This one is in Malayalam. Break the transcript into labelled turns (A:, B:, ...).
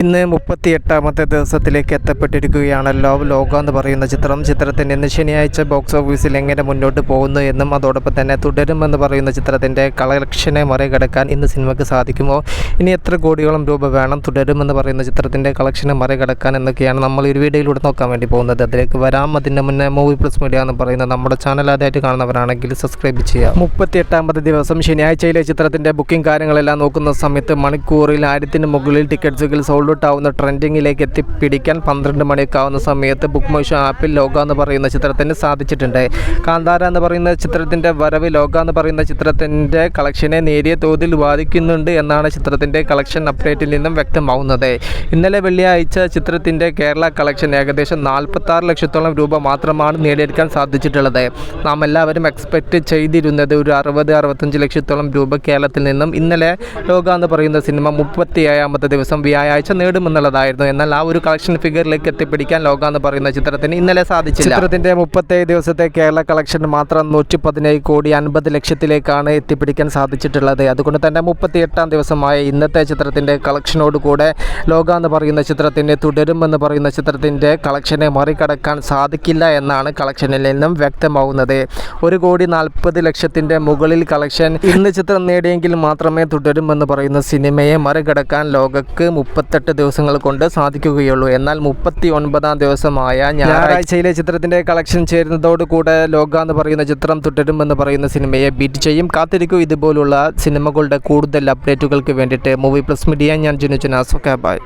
A: ഇന്ന് മുപ്പത്തി എട്ടാമത്തെ ദിവസത്തിലേക്ക് എത്തപ്പെട്ടിരിക്കുകയാണ് ലവ് ലോക എന്ന് പറയുന്ന ചിത്രം. ചിത്രത്തിന്റെ ഇന്ന് ശനിയാഴ്ച ബോക്സ് ഓഫീസിൽ എങ്ങനെ മുന്നോട്ട് പോകുന്നു എന്നും അതോടൊപ്പം തന്നെ തുടരുമെന്ന് പറയുന്ന ചിത്രത്തിന്റെ കളക്ഷനെ മറികടക്കാൻ ഇന്ന് സിനിമയ്ക്ക് സാധിക്കുമോ? ഇനി എത്ര കോടിയോളം രൂപ വേണം തുടരുമെന്ന് പറയുന്ന ചിത്രത്തിന്റെ കളക്ഷനെ മറികടക്കാൻ എന്നൊക്കെയാണ് നമ്മൾ ഈ ഒരു വീഡിയോയിലൂടെ നോക്കാൻ വേണ്ടി പോകുന്നത്. അതിലേക്ക് വരാം. അതിന്റെ മുന്നേ മൂവി പ്ലസ് മീഡിയ എന്ന് പറയുന്ന നമ്മുടെ ചാനൽ ആദ്യമായിട്ട് കാണുന്നവരാണെങ്കിൽ സബ്സ്ക്രൈബ് ചെയ്യുക. മുപ്പത്തി എട്ടാമത്തെ ദിവസം ശനിയാഴ്ചയിലെ ചിത്രത്തിന്റെ ബുക്കിംഗ് കാര്യങ്ങളെല്ലാം നോക്കുന്ന സമയത്ത് മണിക്കൂറിൽ ആയിരത്തിന് മുകളിൽ ടിക്കറ്റ്സുകൾ സോൾഡ് ആവുന്ന ട്രെൻഡിങ്ങിലേക്ക് എത്തിപ്പിടിക്കാൻ പന്ത്രണ്ട് മണിയൊക്കെ ആവുന്ന സമയത്ത് ബുക്ക് മൈഷോ ആപ്പിൽ ലോക എന്ന് പറയുന്ന ചിത്രത്തിന് സാധിച്ചിട്ടുണ്ട്. കാന്താര എന്ന് പറയുന്ന ചിത്രത്തിന്റെ വരവ് ലോക എന്ന് പറയുന്ന ചിത്രത്തിന്റെ കളക്ഷനെ നേരിയ തോതിൽ ബാധിക്കുന്നുണ്ട് എന്നാണ് ചിത്രത്തിന്റെ കളക്ഷൻ അപ്ഡേറ്റിൽ നിന്നും വ്യക്തമാവുന്നത്. ഇന്നലെ വെള്ളിയാഴ്ച ചിത്രത്തിന്റെ കേരള കളക്ഷൻ ഏകദേശം നാൽപ്പത്താറ് ലക്ഷത്തോളം രൂപ മാത്രമാണ് നേടിയെടുക്കാൻ സാധിച്ചിട്ടുള്ളത്. നാം എല്ലാവരും എക്സ്പെക്റ്റ് ചെയ്തിരുന്നത് ഒരു അറുപത് അറുപത്തഞ്ച് ലക്ഷത്തോളം രൂപ കേരളത്തിൽ നിന്നും ഇന്നലെ ലോക എന്ന് പറയുന്ന സിനിമ മുപ്പത്തി ഏഴാമത്തെ ദിവസം വ്യാഴാഴ്ച നേടുമെന്നുള്ളതായിരുന്നു. എന്നാൽ ആ ഒരു കളക്ഷൻ ഫിഗറിലേക്ക് എത്തിപ്പിടിക്കാൻ ലോക എന്ന് പറയുന്ന ചിത്രത്തിന് ഇന്നലെ സാധിച്ചില്ല. ചിത്രത്തിന്റെ മുപ്പത്തേഴ് ദിവസത്തെ കേരള കളക്ഷൻ മാത്രം നൂറ്റി പതിനേഴ് കോടി അൻപത് ലക്ഷത്തിലേക്കാണ് എത്തിപ്പിടിക്കാൻ സാധിച്ചിട്ടുള്ളത്. അതുകൊണ്ട് തന്നെ മുപ്പത്തി എട്ടാം ദിവസമായ ഇന്നത്തെ ചിത്രത്തിന്റെ കളക്ഷനോട് കൂടെ ലോക എന്ന് പറയുന്ന ചിത്രത്തിന് തുടരുമെന്ന് പറയുന്ന ചിത്രത്തിന്റെ കളക്ഷനെ മറികടക്കാൻ സാധിക്കില്ല എന്നാണ് കളക്ഷനിൽ നിന്നും വ്യക്തമാവുന്നത്. ഒരു കോടി നാൽപ്പത് ലക്ഷത്തിന്റെ മുകളിൽ കളക്ഷൻ ഇന്ന് ചിത്രം നേടിയെങ്കിൽ മാത്രമേ തുടരുമെന്ന് പറയുന്ന സിനിമയെ മറികടക്കാൻ ലോകക്ക് മുപ്പത്തെട്ട് ദിവസങ്ങൾ കൊണ്ട് സാധിക്കുകയുള്ളൂ. എന്നാൽ മുപ്പത്തി ഒൻപതാം ദിവസമായ ഞായറാഴ്ചയിലെ ചിത്രത്തിന്റെ കളക്ഷൻ ചേരുന്നതോടുകൂടെ ലോക എന്ന് പറയുന്ന ചിത്രം തുടരുമെന്ന് പറയുന്ന സിനിമയെ ബീറ്റ് ചെയ്യും. കാത്തിരിക്കൂ ഇതുപോലുള്ള സിനിമകളുടെ കൂടുതൽ അപ്ഡേറ്റുകൾക്ക് വേണ്ടിയിട്ട് മൂവി പ്ലസ് മീഡിയ ഞാൻ ജുനുജനാസ് ഓക്കെ ബൈ.